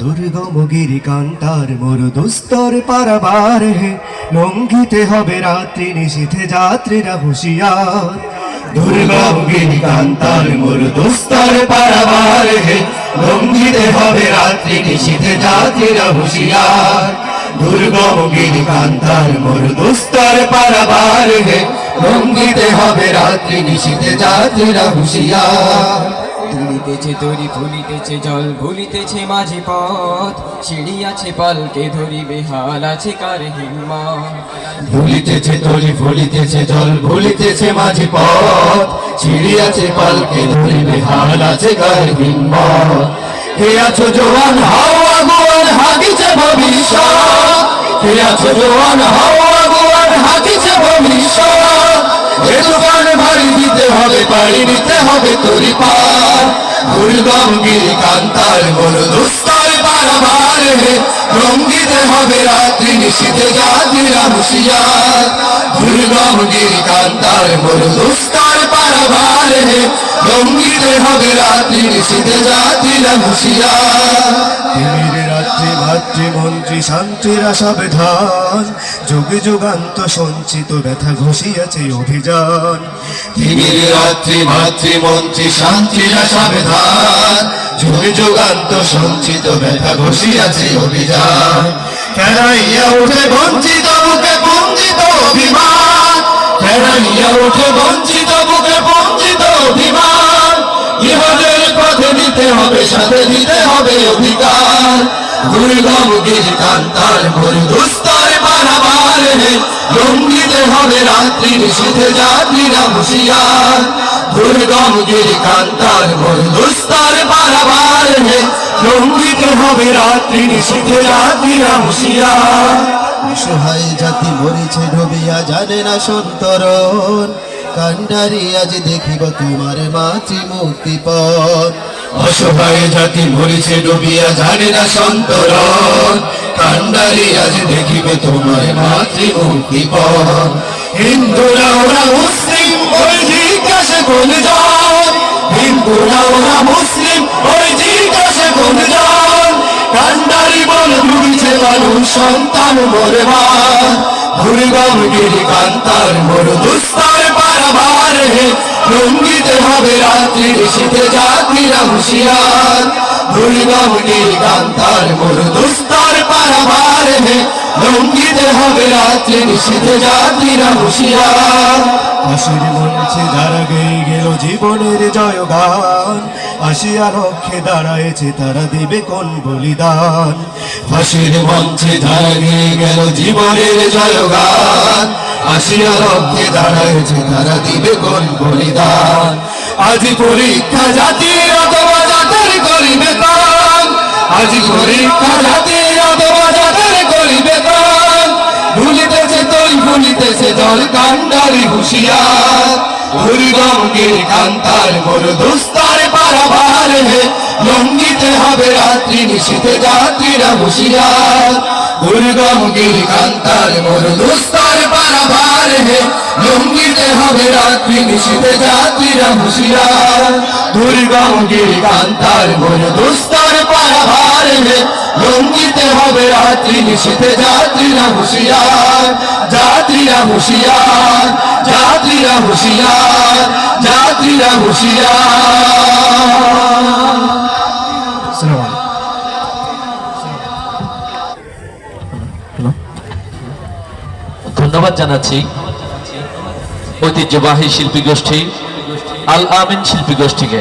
দুর্গম গিরি কান্তার মরু দুস্তর পারাবার হে, লঙ্ঘিতে হবে রাত্রি নিশীথে যাত্রীরা হুঁশিয়ার। দুর্গম গিরি কান্তার মরু দুস্তর পারাবার হে, লঙ্ঘিতে হবে রাত্রি নিশীথে যাত্রীরা হুঁশিয়ার। দুর্গম গিরি কান্তার মরু দুস্তর পারাবার হে, লঙ্ঘিতে হবে রাত্রি তুলিতেছে তরি ফুলিতেছে জল ভুলিতেছে মাঝে পথ। সিঁড়ি আছে পালকে ধরিবে হাল আছে কার হিম্মা ভুলিতেছে তরি ভুলিতেছে জল ভুলিতেছে মাঝি পথ। ছিড়ি আছে পালকে ধরিবে হাল আছে গায়ে হিম্মত? হে আছো জোয়ান হাও আগুয়ান হাগিছে ভবিষ্যৎ। হে আছো জোয়ান হাও আগুয়ান হাগিছে ভবিষ্যৎ। এ ভারী দিতে হবে, পাড়ি নিতে হবে তোরি পার। দুর্গম গিরি কান্তার বড় দুস্তর বারবার হে। রঙ্গিতে হবে রাত্রি নিশীতে যাত্রীরা হুশিয়ার দুর্গম গিরি কান্তার বড় দুস্তর রঙ্গিতে হবে রাত্রি নিশীতে হুশিয়ার রাত্রি সবে যুগে যুগান্ত সঞ্চিত ব্যথা ঘষিয়াছে অভিযান। তিমির রাত্রি ভাতৃ মন্ত্রী শান্তিরা যুগে যুগান্ত সঞ্চিত ব্যথা ঘষিয়াছে অভিযান। উঠে বঞ্চিত বুকে বঞ্চিত অভিমান কেনাইয়া উঠে বঞ্চিত দিতে হবে, সাথে দিতে হবে অধিকার। দুর্গম গিরি কান্তার মরু দুস্তর বারাবার লঙ্ঘিতে হবে রাত্রি নিষিধে যাত্রীরা হুশিয়ার। দুর্গম গিরি কান্তার মরু দুস্তর বারাবার লঙ্ঘিতে হবে রাত্রি নিষিধে যাত্রীরা হুশিয়ার। অসহায় জাতি মরিছে ডুবিয়া জানে না সন্তরণ। কান্ডারি আজ দেখিব তোমার মাতৃ মুক্তিপণ অসহায় জাতি মরিছে ডুবিয়া, জানে না সন্তরণ। কান্ডারি আজ দেখিবে তোমার হিন্দুরা, ওরা মুসলিম হিন্দুরা মুসলিম কান্ডারি বল ডুবিছে মানুষ সন্তান গিরি কান্তার মরু দুস্তর পারাবার হে। জীবনের জয়গান, আসিয়া লক্ষ্যে দাঁড়ায়েছে তারা দেবে কোন বলিদান। হাসির মঞ্চে যারা গেয়ে গেল জীবনের জয়গান, আসিয়া লক্ষ্যে দাঁড়ায়েছে তারা দিবে কোন বলিদান। আজ পরীক্ষা জাতির অথবা জাতের করিবে তান আজ পরীক্ষা অথবা করিবে ভুলিতেছে তোই ভুলিতেছে জল কান্ডারি কান্তার পারাবার হে। লঙ্গিতে হবে রাত্রি নিশীতে যাত্রীরা হুশিয়ার। দুর্গম গির কান্তার দুস্তার পারাবার হে লঙ্গিতে হবে রাত্রি নিশীতে যাত্রীরা হুশিয়ার দুর্গম গির কান্তার বড় দুস্তার পারাবার হে লঙ্গিতে হবে রাত্রি নিশীতে যাত্রীরা হুশিয়ার যাত্রীরা হুশিয়ার যাত্রীরা হুশিয়ার যাত্রীরা হুশিয়ার ধন্যবাদ জানাচ্ছি। ঐতিহ্যবাহী শিল্পী গোষ্ঠী আল আমিন শিল্পী গোষ্ঠীকে